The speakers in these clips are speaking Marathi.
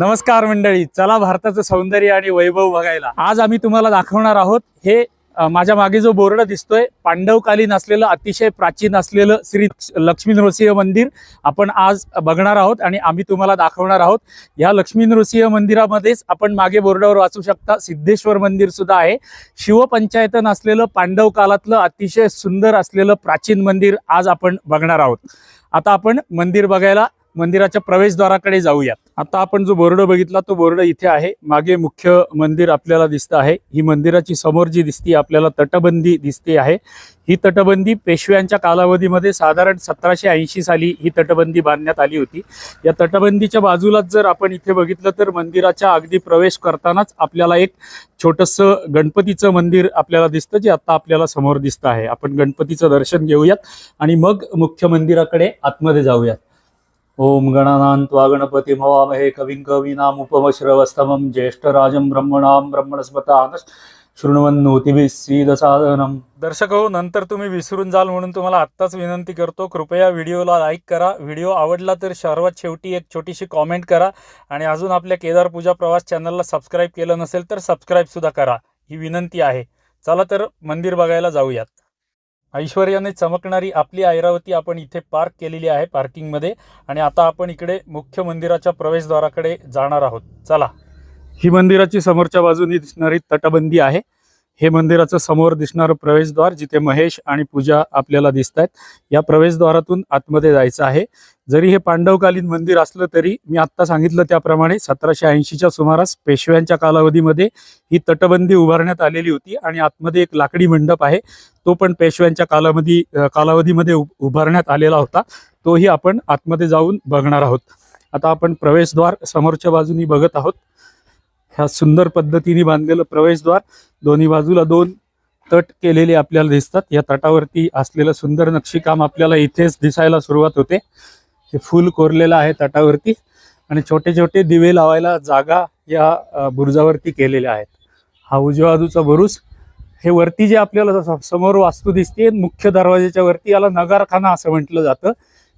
नमस्कार मंडळी चला भारताचं सौंदर्य आणि वैभव बघायला. आज आम्ही तुम्हाला दाखवणार आहोत हे माझ्या मागे जो बोर्ड दिसतोय पांडवकालीन असलेलं अतिशय प्राचीन असलेलं श्री लक्ष्मी नृसिंह मंदिर आपण आज बघणार आहोत आणि आम्ही तुम्हाला दाखवणार आहोत. या लक्ष्मी नृसिंह मंदिरामध्येच आपण मागे बोर्डावर वाचू शकता सिद्धेश्वर मंदिर सुद्धा आहे. शिवपंचायतन असलेलं पांडव काळातलं अतिशय सुंदर असलेलं प्राचीन मंदिर आज आपण बघणार आहोत. आता आपण मंदिर बघायला मंदिराच्या प्रवेशद्वाराकडे जाऊयात. आता आपण जो बोर्ड बघितला तो बोर्ड इथे आहे. मागे मुख्य मंदिर आपल्याला दिसतं आहे. ही मंदिराची समोर जी दिसते आपल्याला तटबंदी दिसते आहे. ही तटबंदी पेशव्यांच्या कालावधीमध्ये साधारण सतराशे ऐंशी साली ही तटबंदी बांधण्यात आली होती. या तटबंदीच्या बाजूलाच जर आपण इथे बघितलं तर मंदिराच्या अगदी प्रवेश करतानाच आपल्याला एक छोटंसं गणपतीचं मंदिर आपल्याला दिसतं जे आता आपल्याला समोर दिसतं आहे. आपण गणपतीचं दर्शन घेऊयात आणि मग मुख्य मंदिराकडे आतमध्ये जाऊयात. ओम गणानां त्वा गणपती मवामहे कविं कवीनाम उपमश्रवस्तमं ज्येष्ठराजं ब्रह्मणां ब्रह्मणस्पतानस शृण्वन्नोतिभिः सीदसादनम। दर्शक हो नंतर तुम्ही विसरून जाल म्हणून तुम्हाला आत्ताच विनंती करतो कृपया व्हिडिओला लाईक करा. व्हिडिओ आवडला तर सर्वात शेवटी एक छोटीशी कॉमेंट करा. आणि अजून आपल्या केदार पूजा प्रवास चॅनलला सबस्क्राईब केलं नसेल तर सबस्क्राईबसुद्धा करा. ही विनंती आहे. चला तर मंदिर बघायला जाऊयात. ऐश्वर्याने चमकणारी आपली ऐरावती आपण इथे पार्क केलेली आहे पार्किंगमध्ये. आणि आता आपण इकडे मुख्य मंदिराच्या प्रवेशद्वाराकडे जाणार आहोत. चला. ही मंदिराची समोरच्या बाजूने दिसणारी तटबंदी आहे. हे मंदिराचं समोर दिसणारं प्रवेशद्वार जिथे महेश आणि पूजा आपल्याला दिसत आहेत या प्रवेशद्वारातून आतमध्ये जायचं आहे. जरी हे पांडवकालीन मंदिर असलं तरी मी आत्ता सांगितलं त्याप्रमाणे सतराशे ऐंशीच्या सुमारास पेशव्यांच्या कालावधीमध्ये ही तटबंदी उभारण्यात आलेली होती आणि आतमध्ये एक लाकडी मंडप आहे. तो पण पेशव्यांच्या कालावधी कालावधीमध्ये उ- उभारण्यात आलेला होता. तोही आपण आतमध्ये जाऊन बघणार आहोत. आता आपण प्रवेशद्वार समोरच्या बाजूनी बघत आहोत. ह्या सुंदर पद्धतीने बांधलेलं प्रवेशद्वार. दोन्ही बाजूला दोन तट केलेले आपल्याला दिसतात. या तटावरती असलेलं सुंदर नक्षीकाम आपल्याला इथेच दिसायला सुरुवात होते. हे फुल कोरलेलं आहे तटावरती आणि छोटे छोटे दिवे लावायला जागा या बुरुजावरती केलेल्या आहेत. हा उजव्या बाजूचा बुरुज. हे वरती जे आपल्याला समोर वास्तू दिसते मुख्य दरवाजाच्या वरती याला नगारखाना असं म्हटलं जातं.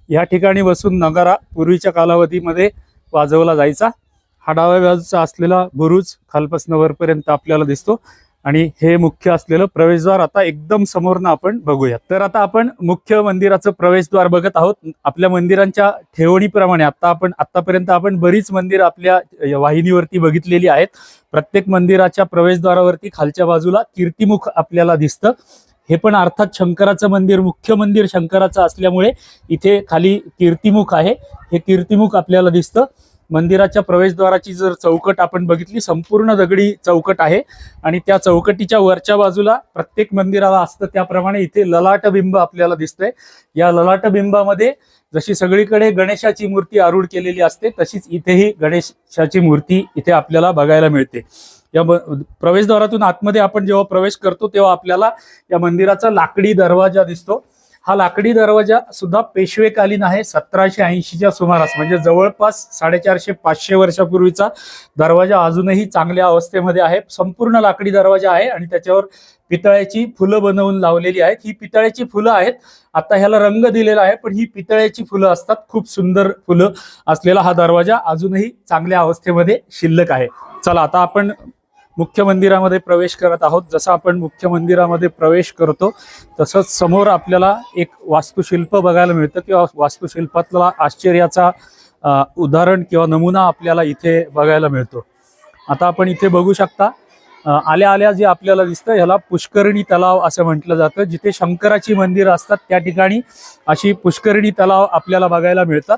या ठिकाणी बसून नगारा पूर्वीच्या कालावधीमध्ये वाजवला जायचा. हा डाव्या बाजूचा असलेला बुरुज खालपासून वरपर्यंत आपल्याला दिसतो. आणि हे मुख्य असलेलं प्रवेशद्वार आता एकदम समोरनं आपण बघूयात. तर आता आपण मुख्य मंदिराचं प्रवेशद्वार बघत आहोत. आपल्या मंदिरांच्या ठेवणीप्रमाणे आता आपण आतापर्यंत आपण बरीच मंदिर आपल्या वाहिनीवरती बघितलेली आहेत. प्रत्येक मंदिराच्या प्रवेशद्वारावरती खालच्या बाजूला कीर्तिमुख आपल्याला दिसतं. हे पण अर्थात शंकराचं मंदिर मुख्य मंदिर शंकराचं असल्यामुळे इथे खाली कीर्तिमुख आहे. हे कीर्तिमुख आपल्याला दिसतं. मंदिराच्या प्रवेशद्वाराची जर चौकट आपण बघितली संपूर्ण दगडी चौकट आहे. आणि त्या चौकटीच्या वरच्या बाजूला प्रत्येक मंदिराला असतं त्याप्रमाणे इथे ललाट बिंब आपल्याला दिसतंय. या ललाट बिंबामध्ये जशी सगळीकडे गणेशाची मूर्ती आरूढ केलेली असते तशीच इथेही गणेशाची मूर्ती इथे आपल्याला बघायला मिळते. या प्रवेशद्वारातून आतमध्ये आपण जेव्हा प्रवेश करतो तेव्हा आपल्याला या मंदिराचा लाकडी दरवाजा दिसतो. हा लाकडी दरवाजा सुद्धा पेशवेकालीन आहे सतराशे ऐंशीच्या सुमारास. म्हणजे जवळपास साडेचारशे पाचशे वर्षापूर्वीचा दरवाजा अजूनही चांगल्या अवस्थेमध्ये आहे. संपूर्ण लाकडी दरवाजा आहे आणि त्याच्यावर पितळ्याची फुलं बनवून लावलेली आहेत. ही पितळ्याची फुलं आहेत. आता ह्याला रंग दिलेला आहे पण ही पितळ्याची फुलं असतात. खूप सुंदर फुलं असलेला हा दरवाजा अजूनही चांगल्या अवस्थेमध्ये शिल्लक आहे. चला आता आपण मुख्य मंदिरामध्ये प्रवेश करत आहोत. जसं आपण मुख्य मंदिरामध्ये प्रवेश करतो तसंच समोर आपल्याला एक वास्तुशिल्प बघायला मिळतं किंवा वास्तुशिल्पातला आश्चर्याचा उदाहरण किंवा नमुना आपल्याला इथे बघायला मिळतो. आता आपण इथे बघू शकता आल्या आल्या जे आपल्याला दिसतं ह्याला पुष्करणी तलाव असं म्हटलं जातं. जिथे शंकराची मंदिरं असतात त्या ठिकाणी अशी पुष्करणी तलाव आपल्याला बघायला मिळतात.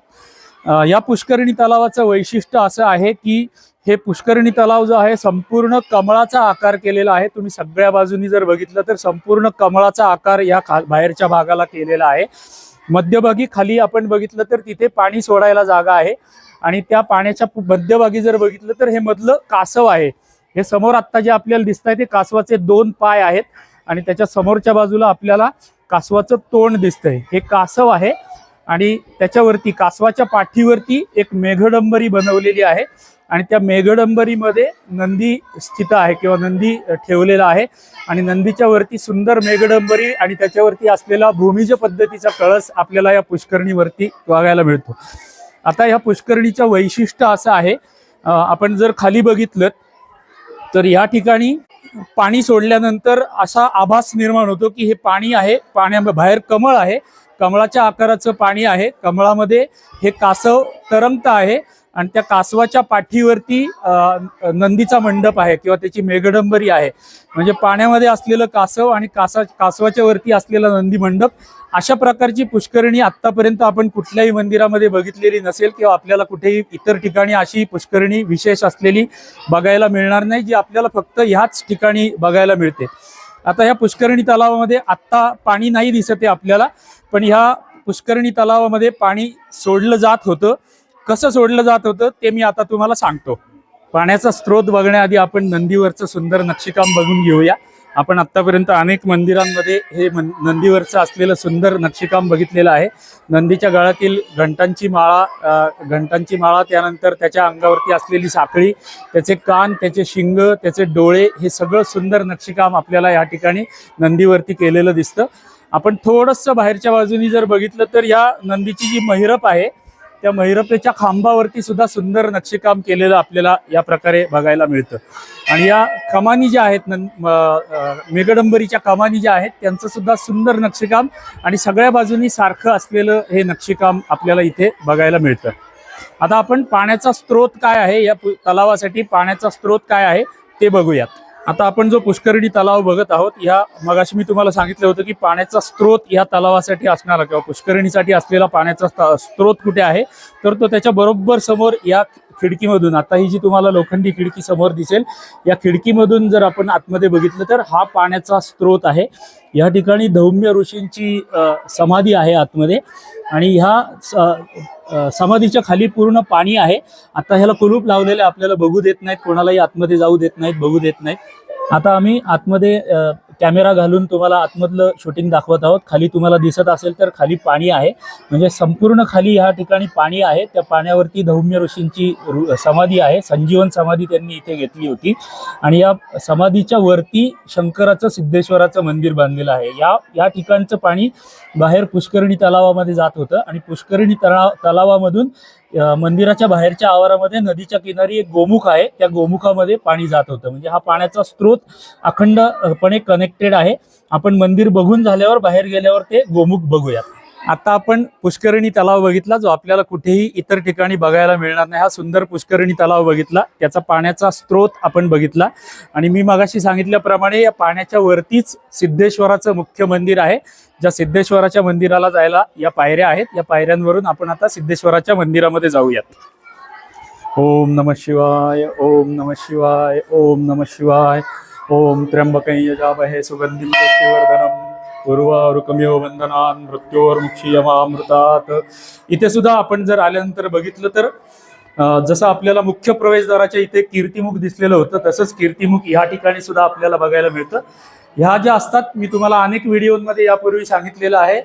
या पुष्करणी तलावाचं वैशिष्ट्य असं आहे की हे पुष्करणी तलाव जो आहे संपूर्ण कमळाचा आकार केलेला आहे. तुम्ही सगळ्या बाजूनी जर बघितलं तर संपूर्ण कमळाचा आकार या खा बाहेरच्या भागाला केलेला आहे. मध्यभागी खाली आपण बघितलं तर तिथे पाणी सोडायला जागा आहे आणि त्या पाण्याच्या मध्यभागी जर बघितलं तर हे मधलं कासव आहे. हे समोर आत्ता जे आपल्याला दिसत आहे ते कासवाचे दोन पाय आहेत आणि त्याच्या समोरच्या बाजूला आपल्याला कासवाचं तोंड दिसतंय. हे कासव आहे. आणि त्याच्यावरती कासवाच्या पाठीवरती एक मेघडंबरी बनवलेली आहे. आणि त्या मेघडंबरीमध्ये नंदी स्थित आहे किंवा नंदी ठेवलेला आहे. आणि नंदीच्या वरती सुंदर मेघडंबरी आणि त्याच्यावरती असलेला भूमिज पद्धतीचा कळस आपल्याला या पुष्करणीवरती बघायला मिळतो. आता या पुष्करणीचं वैशिष्ट्य असं आहे आपण जर खाली बघितलं तर या ठिकाणी पाणी सोडल्यानंतर असा आभास निर्माण होतो की हे पाणी आहे पाण्या बाहेर कमळ आहे. कमळाच्या आकाराचं पाणी आहे. कमळामध्ये हे कासव तरंगत आहे आणि त्या कासवाच्या पाठीवरती नंदीचा मंडप आहे किंवा त्याची मेघडंबरी आहे. म्हणजे पाण्यामध्ये असलेलं कासव आणि कासा कासवाच्या वरती असलेला नंदी मंडप अशा प्रकारची पुष्करणी आत्तापर्यंत आपण कुठल्याही मंदिरामध्ये बघितलेली नसेल किंवा आपल्याला कुठेही इतर ठिकाणी अशी पुष्करणी विशेष असलेली बघायला मिळणार नाही जी आपल्याला फक्त ह्याच ठिकाणी बघायला मिळते. आता ह्या पुष्करणी तलावामध्ये आत्ता पाणी नाही दिसत आहे आपल्याला पण ह्या पुष्करणी तलावामध्ये पाणी सोडलं जात होतं. कसं सोडलं जात होतं ते मी आता तुम्हाला सांगतो. पाण्याचा स्रोत बघण्याआधी आपण नंदीवरचं सुंदर नक्षीकाम बघून घेऊया. आपण आतापर्यंत अनेक मंदिरांमध्ये हे नंदीवरचं असलेलं सुंदर नक्षीकाम बघितलेलं आहे. नंदीच्या गळ्यातील घंटांची माळा घंटांची माळा त्यानंतर त्याच्या अंगावरती असलेली साखळी त्याचे कान त्याचे शिंग त्याचे डोळे हे सगळं सुंदर नक्षीकाम आपल्याला या ठिकाणी नंदीवरती केलेलं दिसतं. आपण थोडंसं बाहेरच्या बाजूनी जर बघितलं तर या नंदीची जी महिरप आहे त्या महिरपेच्या खांबावरती सुद्धा सुंदर नक्षीकाम केलेलं आपल्याला या प्रकारे बघायला मिळतं. आणि या कमानी ज्या आहेत नं मेघडंबरीच्या कमानी ज्या आहेत त्यांचं सुद्धा सुंदर नक्षीकाम आणि सगळ्या बाजूनी सारखं असलेलं हे नक्षीकाम आपल्याला इथे बघायला मिळतं. आता आपण पाण्याचा स्रोत काय आहे या तलावासाठी पाण्याचा स्रोत काय आहे ते बघूयात. आता आपण जो पुष्करणी तलाव बघत आहोत या मगाशी मी तुम्हाला सांगितलं होतं की पाण्याचा स्रोत या तलावासाठी असणारा किंवा पुष्करणीसाठी असलेला पाण्याचा स्त- स्रोत कुठे आहे? तर तो त्याच्या बरोबर समोर या खिडकीमधून. आता ही जी तुम्हाला लोखंडी खिडकी समोर दिसेल या खिडकीमधून जर आपण आतमध्ये बघितलं तर हा पाण्याचा स्रोत आहे. या ठिकाणी धौम्य ऋषींची समाधी आहे आतमध्ये आणि ह्या स- समाधीच्या खाली पूर्ण पाणी आहे. आता ह्याला कुलूप लावलेले आपल्याला बघू देत नाहीत कोणालाही आतमध्ये जाऊ देत नाहीत बघू देत नाहीत. आता आम्ही आतमध्ये कॅमेरा घालून तुम्हाला आतमधलं शूटिंग दाखवत आहोत. खाली तुम्हाला दिसत असेल तर खाली पाणी आहे. म्हणजे संपूर्ण खाली ह्या ठिकाणी पाणी आहे. त्या पाण्यावरती धौम्य ऋषींची समाधी आहे. संजीवन समाधी त्यांनी इथे घेतली होती. आणि या समाधीच्या वरती शंकराचं सिद्धेश्वराचं मंदिर बांधलेलं आहे. या या ठिकाणचं पाणी बाहेर पुष्करणी तलावामध्ये जात होतं. आणि पुष्करणी तलाव तलावामधून मंदिराच्या बाहेरच्या आवारामध्ये नदीच्या किनारी एक गोमुख आहे. त्या गोमुखामध्ये पाणी जात होतं. म्हणजे हा पाण्याचा स्रोत अखंडपणे कनेक्टेड आहे. आपण मंदिर बघून झाल्यावर बाहेर गेल्यावर ते गोमुख बघूयात. आता आपण पुष्करणी तलाव बघितला जो आपल्याला कुठेही इतर ठिकाणी बघायला मिळणार नाही. हा सुंदर पुष्करणी तलाव बघितला. त्याचा पाण्याचा स्रोत आपण बघितला. आणि मी मगाशी सांगितल्याप्रमाणे या पाण्याच्या वरतीच सिद्धेश्वराचं मुख्य मंदिर आहे. ज्या सिद्धेश्वराच्या मंदिराला जायला या पायऱ्या आहेत. या पायऱ्यांवरून आपण आता सिद्धेश्वराच्या मंदिरामध्ये जाऊयात. ओम नम शिवाय ओम नम शिवाय ओम नम शिवाय. ओम त्र्यंबकं यजामहे सुगंधिं पुष्टिवर्धनम् उर्वारुकमेव वंदनान् मृत्योर्मुक्षीयमामृतात. इथे सुद्धा आपण जर आल्यानंतर बघितलं तर जसं आपल्याला मुख्य प्रवेशद्वाराच्या इथे कीर्तिमुख दिसलेलं होतं तसंच कीर्तिमुख या ठिकाणी सुद्धा आपल्याला बघायला मिळतं. ह्या ज्या असतात मी तुम्हाला अनेक व्हिडिओमध्ये यापूर्वी सांगितलेलं आहे.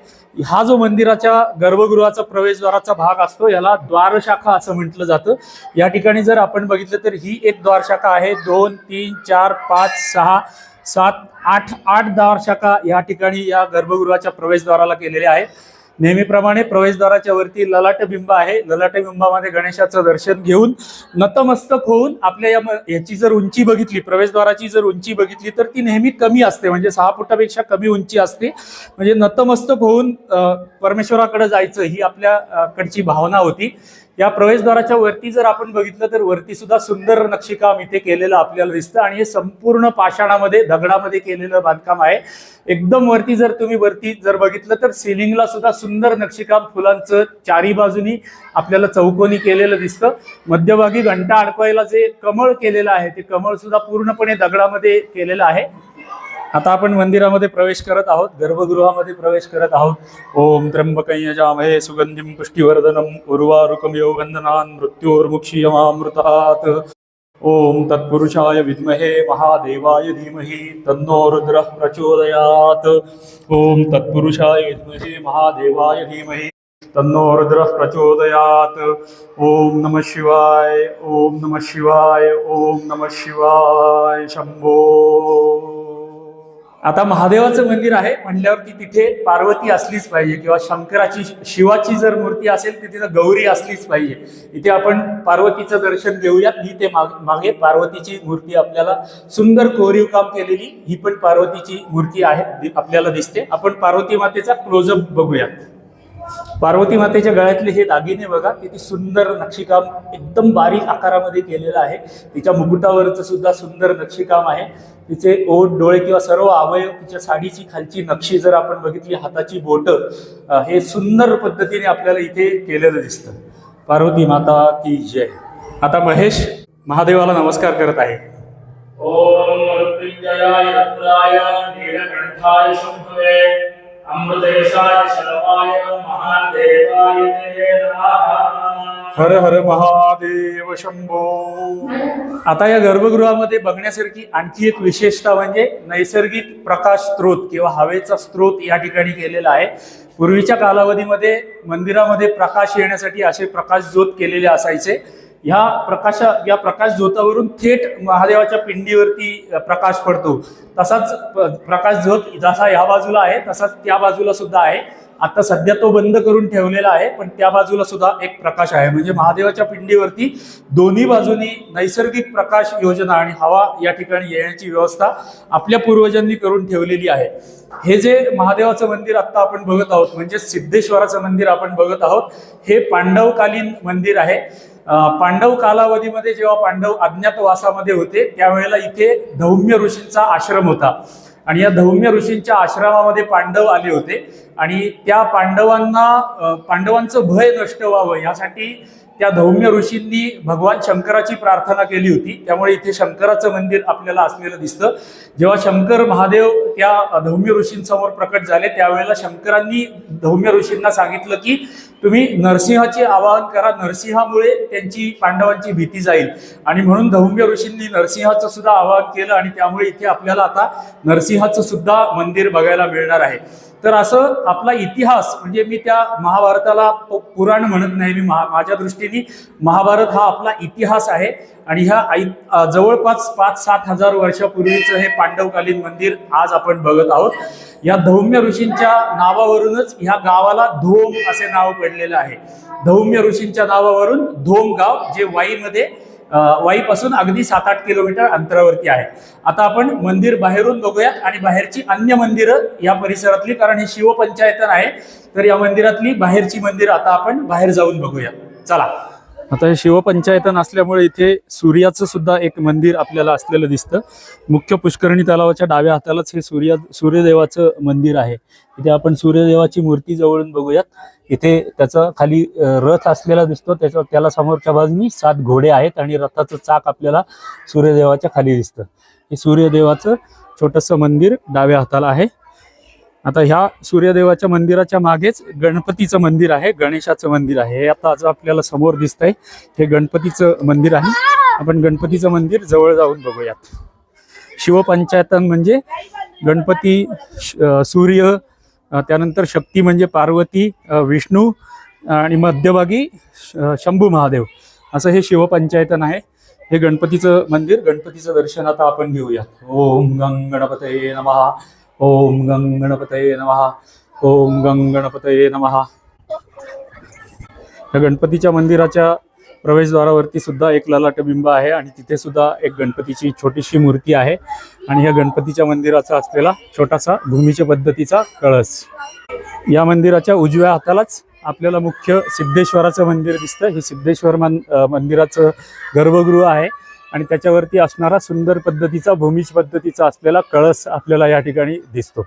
हा जो मंदिराच्या गर्भगृहाचा प्रवेशद्वाराचा भाग असतो याला द्वारशाखा असं म्हटलं जातं. या ठिकाणी जर आपण बघितलं तर ही एक द्वारशाखा आहे. दोन तीन चार पाच सहा सात आठ आठ द्वारशाखा या ठिकाणी या गर्भगृहाच्या प्रवेशद्वाराला केलेल्या आहेत. नेहमीप्रमाणे प्रवेशद्वाराच्या वरती ललाट बिंब आहे. ललाट बिंबामध्ये गणेशाचं दर्शन घेऊन नतमस्तक होऊन आपल्या या याची जर उंची बघितली प्रवेशद्वाराची जर उंची बघितली तर ती नेहमी कमी असते. म्हणजे सहा फुटापेक्षा कमी उंची असते. म्हणजे नतमस्तक होऊन परमेश्वराकडे जायचं ही आपल्याकडची भावना होती. या प्रवेशद्वाराच्या वरती जर आपण बघितलं तर वरती सुद्धा सुंदर नक्षीकाम इथे केलेलं आपल्याला दिसतं आणि हे संपूर्ण पाषाणामध्ये दगडामध्ये केलेलं बांधकाम आहे. एकदम वरती जर तुम्ही वरती जर बघितलं तर सिलिंगला सुद्धा सुंदर नक्षीकाम फुलांचं चारी बाजूनी आपल्याला चौकोनी केलेलं दिसतं. मध्यभागी घंटा अडकवायला जे कमळ केलेलं आहे ते कमळ सुद्धा पूर्णपणे दगडामध्ये केलेलं आहे. आता आपण मंदिरामध्ये प्रवेश करत आहोत गर्भगृहामध्ये प्रवेश करत आहोत. ओम त्र्यंबकं यजामहे पुष्टीवर्धनम उर्वारुकम उर्वारुकमिव वन्दनान् मृत्योर्मुक्षीयमामृतात्. ओम तत्पुरुषाय विद्महे महादेवाय धीमहि तन्नो रुद्रः प्रचोदयात्. ओम तत्पुरुषाय विद्महे महादेवाय धीमहि तन्नो रुद्रः प्रचोदयात्. ओम नमः शिवाय ओम नमः शिवाय ओम नमः शिवाय शंभो आता महादेवाचं मंदिर आहे म्हणल्यावरती तिथे पार्वती असलीच पाहिजे किंवा शंकराची शिवाची जर मूर्ती असेल तर गौरी असलीच पाहिजे. इथे आपण पार्वतीचं दर्शन घेऊयात. ही ते मागे पार्वतीची मूर्ती आपल्याला सुंदर कोरीव काम केलेली ही पण पार्वतीची मूर्ती आहे आपल्याला दिसते. आपण पार्वती मातेचा क्लोजअप बघूयात. पार्वती मातेच्या गळ्यातले हे दागिने बघा किती सुंदर नक्षीकाम एकदम बारीक आकारामध्ये केलेलं आहे. तिच्या मुकुटावरचं सुद्धा सुंदर नक्षीकाम आहे. तिचे ओठ डोळे किंवा सर्व अवयव तिच्या साडीची खालची नक्षी जर आपण बघितली हाताची बोट हे सुंदर पद्धतीने आपल्याला इथे केलेलं दिसतं. पार्वती माता की जय. आता महेश महादेवाला नमस्कार करत आहे. ओम मृत्युञ्जयाय रुद्राय नीलकण्ठाय अमृतेशाय महादेवाय ते नमः हर हर महादेव शंभो. आता या गर्भगृहामध्ये बघण्यासारखी आणखी एक विशेषता म्हणजे नैसर्गिक प्रकाश स्रोत किंवा हवेचा स्रोत या ठिकाणी केलेला आहे. पूर्वीच्या कालावधीमध्ये मंदिरामध्ये प्रकाश येण्यासाठी असे प्रकाश ज्योत केलेले असायचे. ह्या प्रकाश या प्रकाश ज्योतावरून थेट महादेवाच्या पिंडीवरती प्रकाश पडतो. तसाच प्रकाश ज्योत जसा ह्या बाजूला आहे तसाच त्या बाजूला सुद्धा आहे. आता सध्या तो बंद करून ठेवलेला आहे पण त्या बाजूला सुद्धा एक प्रकाश आहे. म्हणजे महादेवाच्या पिंडीवरती दोन्ही बाजूनी नैसर्गिक प्रकाश योजना आणि हवा या ठिकाणी येण्याची व्यवस्था आपल्या पूर्वजांनी करून ठेवलेली आहे. हे जे महादेवाचं मंदिर आता आपण बघत आहोत म्हणजे सिद्धेश्वराचं मंदिर आपण बघत आहोत हे पांडवकालीन मंदिर आहे. पांडव कालावधीमध्ये जेव्हा पांडव अज्ञातवासामध्ये होते त्यावेळेला इथे धौम्य ऋषींचा आश्रम होता. आणि या धौम्य ऋषींच्या आश्रमामध्ये पांडव आले होते. आणि त्या पांडवांना पांडवांचं भय नष्ट व्हावं यासाठी त्या धौम्य ऋषींनी भगवान शंकराची प्रार्थना केली होती. त्यामुळे इथे शंकराचं मंदिर आपल्याला असलेलं दिसतं. जेव्हा शंकर महादेव त्या धौम्य ऋषींसमोर प्रकट झाले त्यावेळेला शंकरांनी धौम्य ऋषींना सांगितलं की तुम्ही नरसिंहाचे आवाहन करा. नरसिंहामुळे त्यांची पांडवांची भीती जाईल. आणि म्हणून धौम्य ऋषींनी नरसिंहाचं सुद्धा आवाहन केलं आणि त्यामुळे इथे आपल्याला आता नरसिंहाचं सुद्धा मंदिर बघायला मिळणार आहे. तर असं आपला इतिहास म्हणजे मी त्या महाभारताला पुराण म्हणत नाही मी महा माझ्या दृष्टीने महाभारत हा आपला इतिहास आहे. आणि ह्या आई जवळपास पाच सात हजार वर्षापूर्वीचं हे पांडवकालीन मंदिर आज आपण बघत आहोत. या धौम्य ऋषींच्या नावावरूनच ह्या गावाला धोम असे नाव पडलेलं आहे. धौम्य ऋषींच्या नावावरून धोम गाव जे वाईमध्ये वाईपासून अगदी सात आठ किलोमीटर अंतरावरती आहे. आता आपण मंदिर बाहेरून बघूयात आणि बाहेरची अन्य मंदिरं या परिसरातली कारण हे शिवपंचायतन आहे. तर या मंदिरातली बाहेरची मंदिरं आता आपण बाहेर जाऊन बघूया चला. आता हे शिवपंचायतन असल्यामुळे इथे सूर्याचं सुद्धा एक मंदिर आपल्याला असलेलं दिसतं. मुख्य पुष्करणी तलावाच्या डाव्या हातालाच हे सूर्या सूर्यदेवाचं मंदिर आहे. इथे आपण सूर्यदेवाची मूर्ती जवळून बघूयात. इथे त्याचा खाली रथ असलेला दिसतो. त्याच्या त्याला समोरच्या बाजूनी सात घोडे आहेत आणि रथाचं चाक आपल्याला सूर्यदेवाच्या खाली दिसतं. हे सूर्यदेवाचं छोटंसं मंदिर डाव्या हाताला आहे. आता ह्या सूर्यदेवाच्या मंदिराच्या मागेच गणपतीचं मंदिर आहे गणेशाचं मंदिर आहे. हे आता आज आपल्याला समोर दिसतंय. हे गणपतीचं मंदिर आहे. आपण गणपतीचं मंदिर जवळ जाऊन बघूयात. शिवपंचायतन म्हणजे गणपती श- सूर्य त्यानंतर शक्ती म्हणजे पार्वती विष्णू आणि मध्यभागी शंभू महादेव. असं हे शिवपंचायतन आहे. हे गणपतीचं मंदिर गणपतीचं दर्शन आता आपण घेऊया ओम गंग गणपते नमहा ओम गंग गणपतये नमः। ओम गंग गणपतये नमः। या गणपतीच्या मंदिराच्या प्रवेशद्वारावरती सुद्धा एक ललाट बिंब आहे आणि तिथे सुद्धा एक गणपतीची छोटीशी मूर्ती आहे आणि ह्या गणपतीच्या मंदिराचा असलेला छोटासा भूमीच्या पद्धतीचा कळस. या मंदिराच्या उजव्या हातालाच आपल्याला मुख्य सिद्धेश्वराचं मंदिर दिसतं हे सिद्धेश्वर मन मंदिराचं गर्भगृह आहे. आणि त्याच्यावरती असणारा सुंदर पद्धतीचा भूमिज पद्धतीचा असलेला कळस आपल्याला या ठिकाणी दिसतो.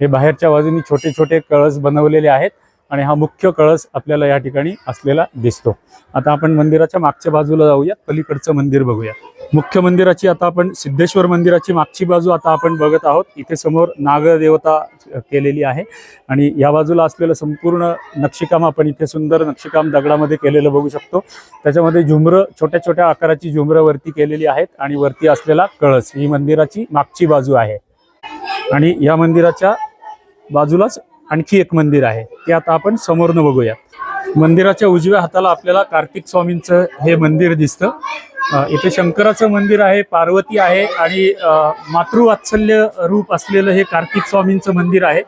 हे बाहेरच्या बाजूनी छोटे छोटे कळस बनवलेले आहेत. आणि हा मुख्य कळस आपल्याला या ठिकाणी असलेला दिसतो. आता आपण मंदिराच्या मागच्या बाजूला जाऊया. पलीकडचं मंदिर बघूया. मुख्य मंदिराची आता आपण सिद्धेश्वर मंदिराची मागची बाजू आता आपण बघत आहोत. इथे समोर नागदेवता केलेली आहे. आणि या बाजूला असलेलं संपूर्ण नक्षीकाम आपण इथे सुंदर नक्षीकाम दगडामध्ये केलेलं बघू शकतो. त्याच्यामध्ये झुमरं छोट्या छोट्या आकाराची झुमरं वरती केलेली आहेत आणि वरती असलेला कळस ही मंदिराची मागची बाजू आहे. आणि या मंदिराच्या बाजूलाच आणखी एक मंदिर आहे. ते आता आपण समोरनं बघूया. मंदिराच्या उजव्या हाताला आपल्याला कार्तिक स्वामींचं हे मंदिर दिसतं. इथे शंकराचं मंदिर आहे पार्वती आहे आणि मातृवात्सल्य रूप असलेलं हे कार्तिक स्वामींचं मंदिर आहे.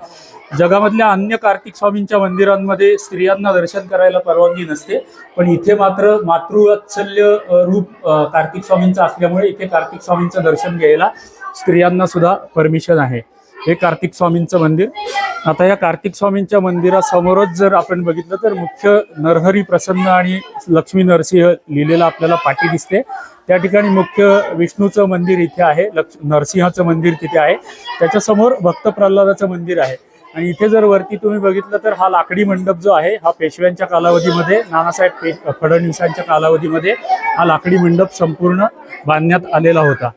जगामधल्या अन्य कार्तिक स्वामींच्या मंदिरांमध्ये स्त्रियांना दर्शन करायला परवानगी नसते पण इथे मात्र मातृवात्सल्य रूप कार्तिक स्वामींचं असल्यामुळे इथे कार्तिक स्वामींचं दर्शन घ्यायला स्त्रियांना सुद्धा परमिशन आहे. हे कार्तिक स्वामींचं मंदिर. आता या कार्तिक स्वामींच्या मंदिरासमोरच जर आपण बघितलं तर मुख्य नरहरी प्रसन्न आणि लक्ष्मी नरसिंह लिहिलेलं आपल्याला पाठी दिसते. त्या ठिकाणी मुख्य विष्णूचं मंदिर इथे आहे लक्ष नरसिंहाचं मंदिर तिथे आहे. त्याच्यासमोर भक्त प्रल्हादाचं मंदिर आहे. आणि इथे जर वरती तुम्ही बघितलं तर हा लाकडी मंडप जो आहे हा पेशव्यांच्या कालावधीमध्ये नानासाहेब फडणवीसांच्या कालावधीमध्ये हा लाकडी मंडप संपूर्ण बांधण्यात आलेला होता.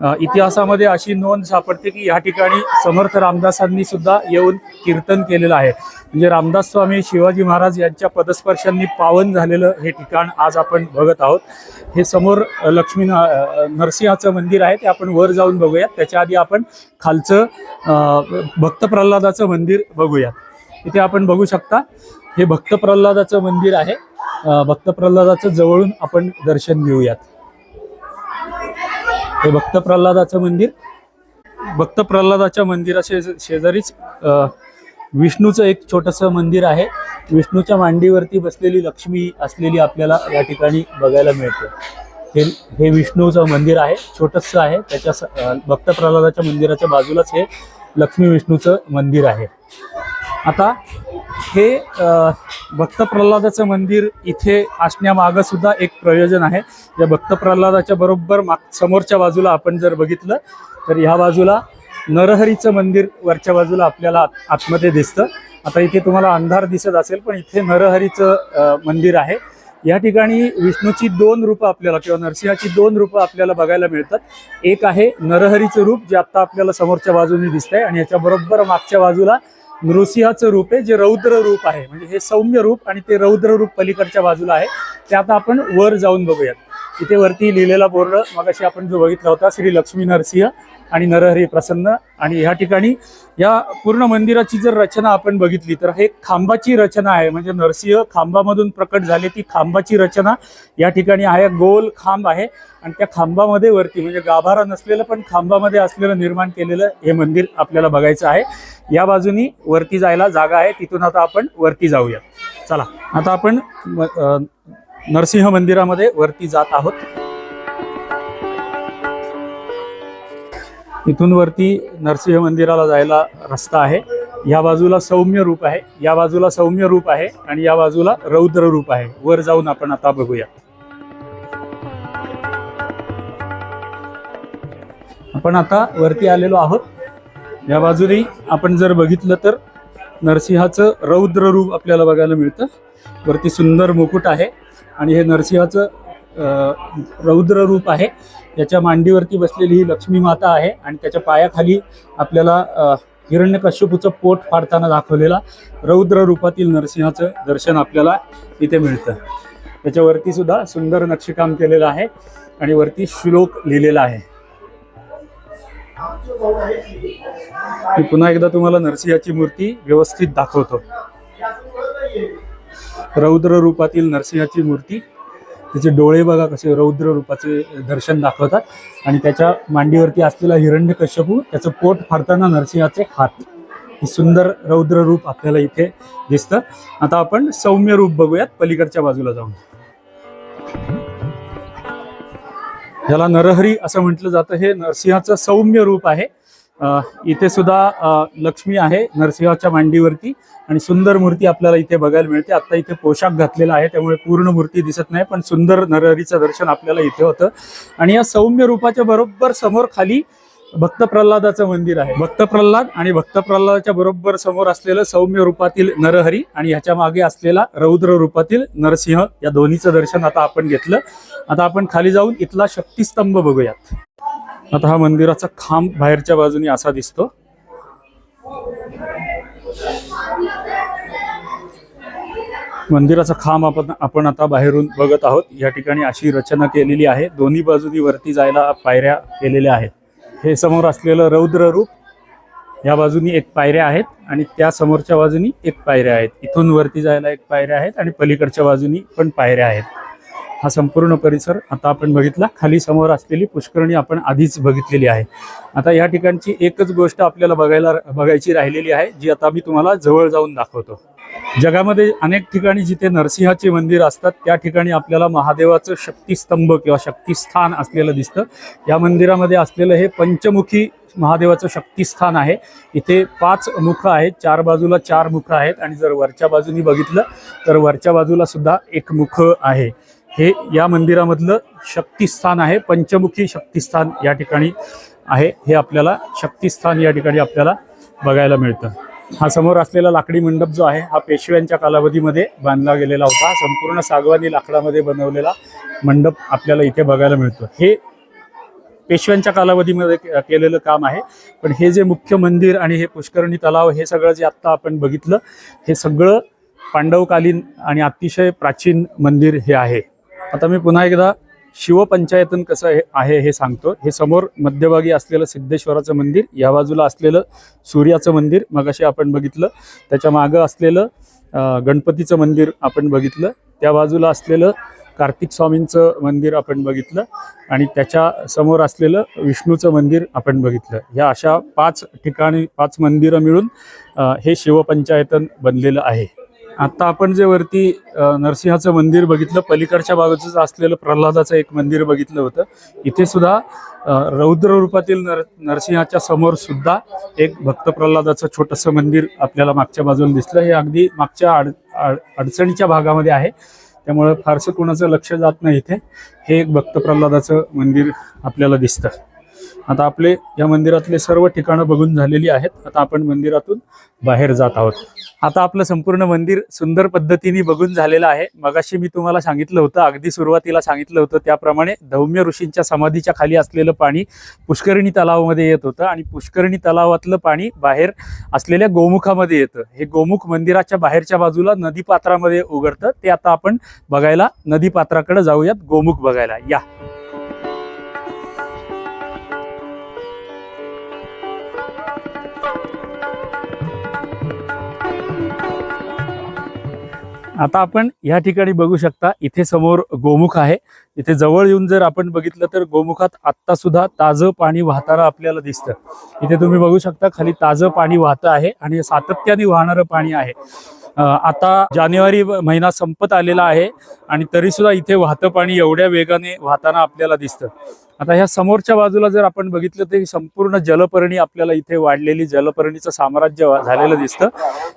इतिहासामध्ये अशी नोंद सापडते की या ठिकाणी समर्थ रामदासांनी सुद्धा येऊन कीर्तन केलेलं आहे. म्हणजे रामदास स्वामी शिवाजी महाराज यांच्या पदस्पर्शांनी पावन झालेलं हे ठिकाण आज आपण बघत आहोत. हे समोर लक्ष्मी नरसिंहाचं मंदिर आहे ते आपण वर जाऊन बघूयात. त्याच्या आधी आपण खालचं भक्त प्रल्हादाचं मंदिर बघूयात. इथे आपण बघू शकता हे भक्त प्रल्हादाचं मंदिर आहे. भक्त प्रल्हादाचं जवळून आपण दर्शन घेऊयात. हे भक्त प्रल्हादाचं मंदिर. भक्त प्रल्हादाच्या मंदिराशे शेजारीच विष्णूचं एक छोटंसं मंदिर आहे. विष्णूच्या मांडीवरती बसलेली लक्ष्मी असलेली आपल्याला या ठिकाणी बघायला मिळते. हे हे विष्णूचं मंदिर आहे छोटंसं आहे. त्याच्या भक्त प्रल्हादाच्या मंदिराच्या बाजूलाच हे लक्ष्मी विष्णूचं मंदिर आहे. आता हे भक्त प्रल्हादाचं मंदिर इथे असण्यामागं सुद्धा एक प्रयोजन आहे. या भक्त प्रल्हादाच्या बरोबर माग समोरच्या बाजूला आपण जर बघितलं तर ह्या बाजूला नरहरीचं मंदिर वरच्या बाजूला आपल्याला आत- आतमध्ये दिसतं. आता इथे तुम्हाला अंधार दिसत असेल पण इथे नरहरीचं मंदिर आहे. या ठिकाणी विष्णूची दोन रूपं आपल्याला किंवा नरसिंहाची दोन रूपं आपल्याला बघायला मिळतात. एक आहे नरहरीचं रूप जे आत्ता आपल्याला समोरच्या बाजूने दिसतंय आणि याच्याबरोबर मागच्या बाजूला नृसिंहाचं रूप आहे जे रौद्र रूप आहे. म्हणजे हे सौम्य रूप आणि ते रौद्र रूप पलीकडच्या बाजूला आहे. ते आता आपण वर जाऊन बघूयात. इथे वरती लिहिलेला बोर्ड मगाशी आपण जो बघितला होता श्री लक्ष्मी नरसिंह आणि नरहरी प्रसन्न. आणि ह्या ठिकाणी या पूर्ण मंदिराची जर रचना आपण बघितली तर हे खांबाची रचना आहे. म्हणजे नरसिंह खांबामधून प्रकट झाले ती खांबाची रचना या ठिकाणी आहे. गोल खांब आहे. आणि त्या खांबामध्ये वरती म्हणजे गाभारा नसलेलं पण खांबामध्ये असलेलं निर्माण केलेलं हे मंदिर आपल्याला बघायचं आहे. या बाजूनी वरती जायला जागा आहे. तिथून आता आपण वरती जाऊया चला आता आपण म- नरसिंह मंदिरामध्ये वरती जात आहोत. इथून वरती नरसिंह मंदिराला जायला रस्ता आहे. या बाजूला सौम्य रूप आहे. या बाजूला सौम्य रूप आहे आणि या बाजूला रौद्र रूप आहे. वर जाऊन आपण आता बघूया. आपण आता वरती आलेलो आहोत. या बाजूने आपण जर बघितलं तर नरसिंहाचं रौद्र रूप आपल्याला बघायला मिळतं. वरती सुंदर मुकुट आहे आणि हे नरसिंहाचं रौद्र रूप आहे. त्याच्या मांडीवरती बसलेली ही लक्ष्मी माता आहे आणि त्याच्या पायाखाली आपल्याला हिरण्यकश्यपूचं पोट फाडताना दाखवलेला रौद्र रूपातील नरसिंहाचं दर्शन आपल्याला इथे मिळतं. त्याच्यावरती सुद्धा सुंदर नक्षीकाम केलेलं आहे आणि वरती श्लोक लिहिलेला आहे. मी पुन्हा एकदा तुम्हाला नरसिंहाची मूर्ती व्यवस्थित दाखवतो. रौद्र रूपातील नरसिंहाची मूर्ती त्याचे डोळे बघा कसे रौद्र रूपाचे दर्शन दाखवतात. आणि त्याच्या मांडीवरती असलेला हिरण्यकश्यपू त्याचं पोट फाडताना नरसिंहाचे हात. हे सुंदर रौद्र रूप आपल्याला इथे दिसतं. आता आपण सौम्य रूप बघूयात. पलीकडच्या बाजूला जाऊन. याला नरहरी असं म्हटलं जातं. हे नरसिंहाचं सौम्य रूप आहे. इथे सुद्धा लक्ष्मी आहे नरसिंहाच्या मांडीवरती आणि सुंदर मूर्ती आपल्याला इथे बघायला मिळते. आता इथे पोशाख घातलेला आहे त्यामुळे पूर्ण मूर्ती दिसत नाही पण सुंदर नरहरीचं दर्शन आपल्याला इथे होतं. आणि या सौम्य रूपाच्या बरोबर समोर खाली भक्त प्रल्हादाचं मंदिर आहे. भक्त प्रल्हाद आणि भक्त प्रल्हादाच्या बरोबर समोर असलेलं सौम्य रूपातील नरहरी आणि ह्याच्या मागे असलेला रौद्र रूपातील नरसिंह या दोन्हीचं दर्शन आता आपण घेतलं. आता आपण खाली जाऊन इथला शक्तिस्तंभ बघूयात. आता हा मंदिराचा खांब बाहेरच्या बाजूने असा दिसतो. मंदिराचा खांब आपण आपण आता बाहेरून बघत आहोत. या ठिकाणी अशी रचना केलेली आहे. दोन्ही बाजूनी वरती जायला पायऱ्या केलेल्या आहेत. हे समोर असलेलं रौद्र रूप या बाजूनी एक पायऱ्या आहेत आणि त्या समोरच्या बाजूनी एक पायऱ्या आहेत. इथून वरती जायला एक पायऱ्या आहेत आणि पलीकडच्या बाजूनी पण पायऱ्या आहेत. हा संपूर्ण परिसर आता आपण बघितला. खाली समोर असलेली पुष्करणी आपण आधीच बघितलेली आहे. आता या ठिकाणची एकच गोष्ट आपल्याला बघायला बघायची राहिलेली आहे जी आता मी तुम्हाला जवळ जाऊन दाखवतो. जगामध्ये अनेक ठिकाणी जिथे नरसिंहाचे मंदिर असतात त्या ठिकाणी आपल्याला महादेवाचं शक्तिस्तंभ किंवा शक्तिस्थान असलेलं दिसतं. या मंदिरामध्ये असलेलं हे पंचमुखी महादेवाचं शक्तिस्थान आहे. इथे पाच मुख आहेत चार बाजूला चार मुख आहेत आणि जर वरच्या बाजूनी बघितलं तर वरच्या बाजूला सुद्धा एक मुख आहे. हे या मंदिरामधलं शक्तिस्थान आहे पंचमुखी शक्तिस्थान या ठिकाणी आहे. हे आपल्याला शक्तिस्थान या ठिकाणी आपल्याला बघायला मिळतं. हा समोर असलेला लाकडी मंडप जो आहे हा पेशव्यांच्या कालावधीमध्ये बांधला गेलेला होता. संपूर्ण सागवानी लाकडामध्ये बनवलेला मंडप आपल्याला इथे बघायला मिळतो. हे पेशव्यांच्या कालावधीमध्ये केलेलं काम आहे. पण हे जे मुख्य मंदिर आणि हे पुष्करणी तलाव हे सगळं जे आत्ता आपण बघितलं हे सगळं पांडवकालीन आणि अतिशय प्राचीन मंदिर हे आहे. आता मी पुन्हा एकदा शिवपंचायतन कसं हे आहे हे सांगतो. हे समोर मध्यभागी असलेलं सिद्धेश्वराचं मंदिर या बाजूला असलेलं सूर्याचं मंदिर मगाशी आपण बघितलं. त्याच्या मागं असलेलं गणपतीचं मंदिर आपण बघितलं. त्या बाजूला असलेलं कार्तिक स्वामींचं मंदिर आपण बघितलं. आणि त्याच्यासमोर असलेलं विष्णूचं मंदिर आपण बघितलं. ह्या अशा पाच ठिकाणी पाच मंदिरं मिळून हे शिवपंचायतन बनलेलं आहे. आता आपण जे वरती नरसिंहाचं मंदिर बघितलं पलीकडच्या बाजूच असलेलं प्रल्हादाचं एक मंदिर बघितलं होतं. इथे सुद्धा रौद्र रूपातील नर नरसिंहाच्या समोर सुद्धा एक भक्त प्रल्हादाचं छोटंसं मंदिर आपल्याला मागच्या बाजूला दिसलं. हे अगदी मागच्या अड अड- अडचणीच्या भागामध्ये आहे. त्यामुळं फारसं कोणाचं लक्ष जात नाही इथे. हे एक भक्त प्रल्हादाचं मंदिर आपल्याला दिसतं. आता आपले या मंदिरातले सर्व ठिकाणं बघून झालेली आहेत. आता आपण मंदिरातून बाहेर जात आहोत. आता आपलं संपूर्ण मंदिर सुंदर पद्धतीने बघून झालेलं आहे. मगाशी मी तुम्हाला सांगितलं होतं अगदी सुरुवातीला सांगितलं होतं त्याप्रमाणे धौम्य ऋषींच्या समाधीच्या खाली असलेलं पाणी पुष्करणी तलावामध्ये येत होतं आणि पुष्करणी तलावातलं पाणी बाहेर असलेल्या गोमुखामध्ये येतं. हे गोमुख मंदिराच्या बाहेरच्या बाजूला नदीपात्रामध्ये उघडतं. ते आता आपण बघायला नदीपात्राकडे जाऊयात. गोमुख बघायला. या. आता आपण या ठिकाणी बघू शकता इथे समोर गोमुख आहे. इथे जवळ येऊन जर आपण बघितलं तर गोमुखात आत्ता सुद्धा ताजं पाणी वाहताना आपल्याला दिसतं. इथे तुम्ही बघू शकता खाली ताजं पाणी वाहतं आहे आणि सातत्याने वाहणारं पाणी आहे. आता जानेवारी महिना संपत आलेला आहे आणि तरी सुद्धा इथे वाहतं पाणी एवढ्या वेगाने वाहताना आपल्याला दिसतं. आता ह्या समोरच्या बाजूला जर आपण बघितलं तर संपूर्ण जलपर्णी आपल्याला इथे वाढलेली जलपर्णीचं साम्राज्य झालेलं दिसतं.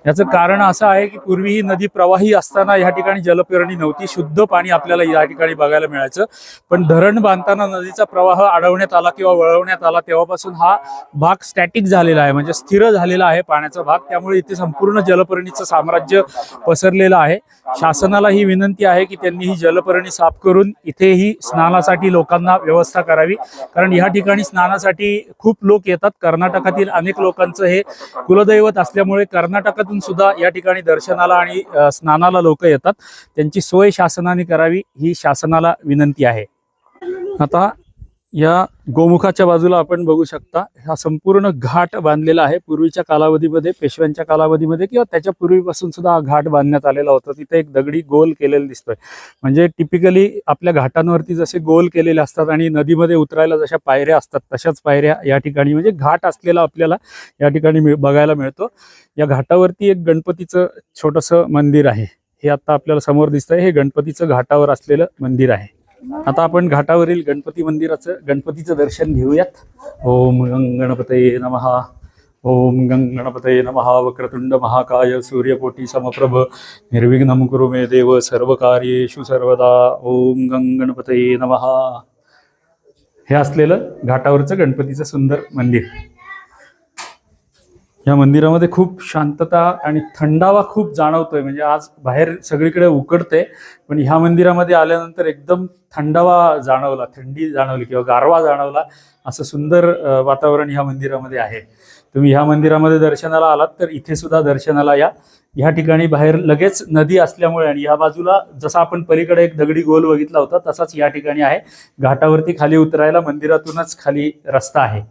याचं कारण असं आहे की पूर्वी ही नदी प्रवाही असताना या ठिकाणी जलपर्णी नव्हती. शुद्ध पाणी आपल्याला या ठिकाणी बघायला मिळायचं. पण धरण बांधताना नदीचा प्रवाह अडवण्यात आला किंवा वळवण्यात आला तेव्हापासून हा भाग स्टॅटिक झालेला आहे. म्हणजे स्थिर झालेला आहे पाण्याचा भाग. त्यामुळे इथे संपूर्ण जलपर्णीचं साम्राज्य पसरलेलं आहे. शासनाला ही विनंती आहे की त्यांनी ही जलपर्णी साफ करून इथेही स्नानासाठी लोकांना व्यवस्था करावी. कारण या ठिकाणी स्नानासाठी खूप लोक येतात. कर्नाटकातील अनेक लोकांचं हे कुलदैवत असल्यामुळे कर्नाटकातून सुद्धा या ठिकाणी दर्शनाला आणि स्नानाला लोक येतात. त्यांची सोय शासनाने करावी ही शासनाला विनंती आहे. आता या गोमुखाच्या बाजूला आपण बघू शकता हा संपूर्ण घाट बांधलेला आहे. पूर्वीच्या कालावधीमध्ये पेशव्यांच्या कालावधीमध्ये किंवा त्याच्या पूर्वीपासून सुद्धा हा घाट बांधण्यात आलेला होता. तिथे एक दगडी गोल केलेला दिसतोय. म्हणजे टिपिकली आपल्या घाटांवरती जसे गोल केलेले असतात आणि नदीमध्ये उतरायला जशा पायऱ्या असतात तशाच पायऱ्या या ठिकाणी म्हणजे घाट असलेला आपल्याला या ठिकाणी बघायला मिळतो. या घाटावरती एक गणपतीचं छोटंसं मंदिर आहे. हे आता आपल्याला समोर दिसतंय. हे गणपतीचं घाटावर असलेलं मंदिर आहे. आता आपण घाटावरील गणपती मंदिराचं गणपतीचं दर्शन घेऊयात. ओम गंग गणपतये नमहा ओम गंग गणपते नमहा वक्रतुंड महाकाय सूर्यकोटी समप्रभ. निर्विघ्नं कुरु मे देव सर्व कार्येषु सर्वदा. ओम गंग गणपतये नमहा हे असलेलं घाटावरचं गणपतीचं सुंदर मंदिर. या मंदिरामध्ये खूप शांतता आणि थंडावा खूप जाणवतोय. म्हणजे आज बाहेर सगळीकडे उकडते पण ह्या मंदिरामध्ये आल्यानंतर एकदम थंडावा जाणवला थंडी जाणवली किंवा गारवा जाणवला असं सुंदर वातावरण ह्या मंदिरामध्ये आहे. तुम्ही ह्या मंदिरामध्ये दर्शनाला आलात तर इथे सुद्धा दर्शनाला या. ह्या ठिकाणी बाहेर लगेच नदी असल्यामुळे आणि या बाजूला जसा आपण पलीकडे एक दगडी गोल बघितला होता तसाच या ठिकाणी आहे. घाटावरती खाली उतरायला मंदिरातूनच खाली रस्ता आहे.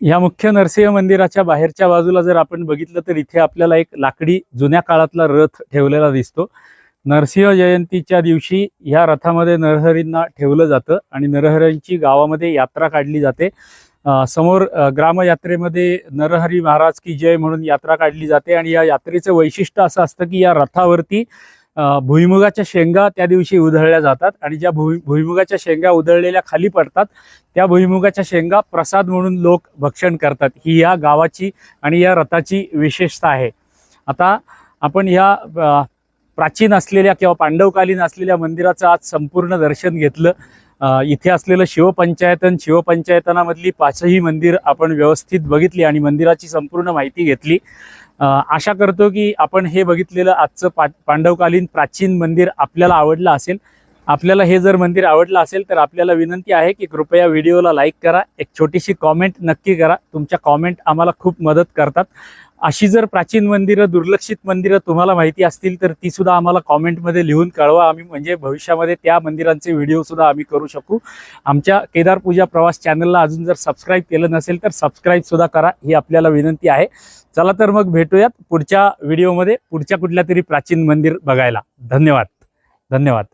या मुख्य नरसिंह मंदिराच्या बाहेरच्या बाजूला जर आपण बघितलं तर इथे आपल्याला एक लाकडी जुन्या काळातला रथ ठेवलेला दिसतो. नरसिंह जयंतीच्या दिवशी ह्या रथामध्ये नरहरींना ठेवलं जातं आणि नरहरींची गावामध्ये यात्रा काढली जाते. समोर ग्रामयात्रेमध्ये नरहरी महाराज की जय म्हणून यात्रा काढली जाते आणि या यात्रेचं वैशिष्ट्य असं असतं की या रथावरती भुईमुगाच्या शेंगा त्या दिवशी उधळल्या जातात आणि ज्या भुई भुईमुगाच्या शेंगा उधळलेल्या खाली पडतात त्या भुईमुगाच्या शेंगा प्रसाद म्हणून लोक भक्षण करतात. ही या गावाची आणि या रथाची विशेषता आहे. आता आपण ह्या प्राचीन असलेल्या किंवा पांडवकालीन असलेल्या मंदिराचं आज संपूर्ण दर्शन घेतलं. इथे असलेलं शिवपंचायतन शिवपंचायतनामधली पाचही मंदिर आपण व्यवस्थित बघितली आणि मंदिराची संपूर्ण माहिती घेतली. आशा करतो की आपण हे बघितलेलं आजचं पा पांडवकालीन प्राचीन मंदिर आपल्याला आवडलं असेल. आपल्याला हे जर मंदिर आवडलं असेल तर आपल्याला विनंती आहे की कृपया व्हिडिओला लाईक करा एक छोटीशी कॉमेंट नक्की करा. तुमच्या कॉमेंट आम्हाला खूप मदत करतात. अशी जर प्राचीन मंदिरं दुर्लक्षित मंदिरं तुम्हाला माहिती असतील तर ती सुद्धा आम्हाला कॉमेंटमध्ये लिहून कळवा. आम्ही म्हणजे भविष्यामध्ये त्या मंदिरांचे व्हिडिओ सुद्धा आम्ही करू शकू. आमच्या केदार पूजा प्रवास चॅनलला अजून जर सबस्क्राईब केलं नसेल तर सबस्क्राईब सुद्धा करा. ही आपल्याला विनंती आहे. चला तर मग भेटूयात पुढच्या व्हिडिओमध्ये पुढच्या कुठल्या तरी प्राचीन मंदिर बघायला. धन्यवाद. धन्यवाद.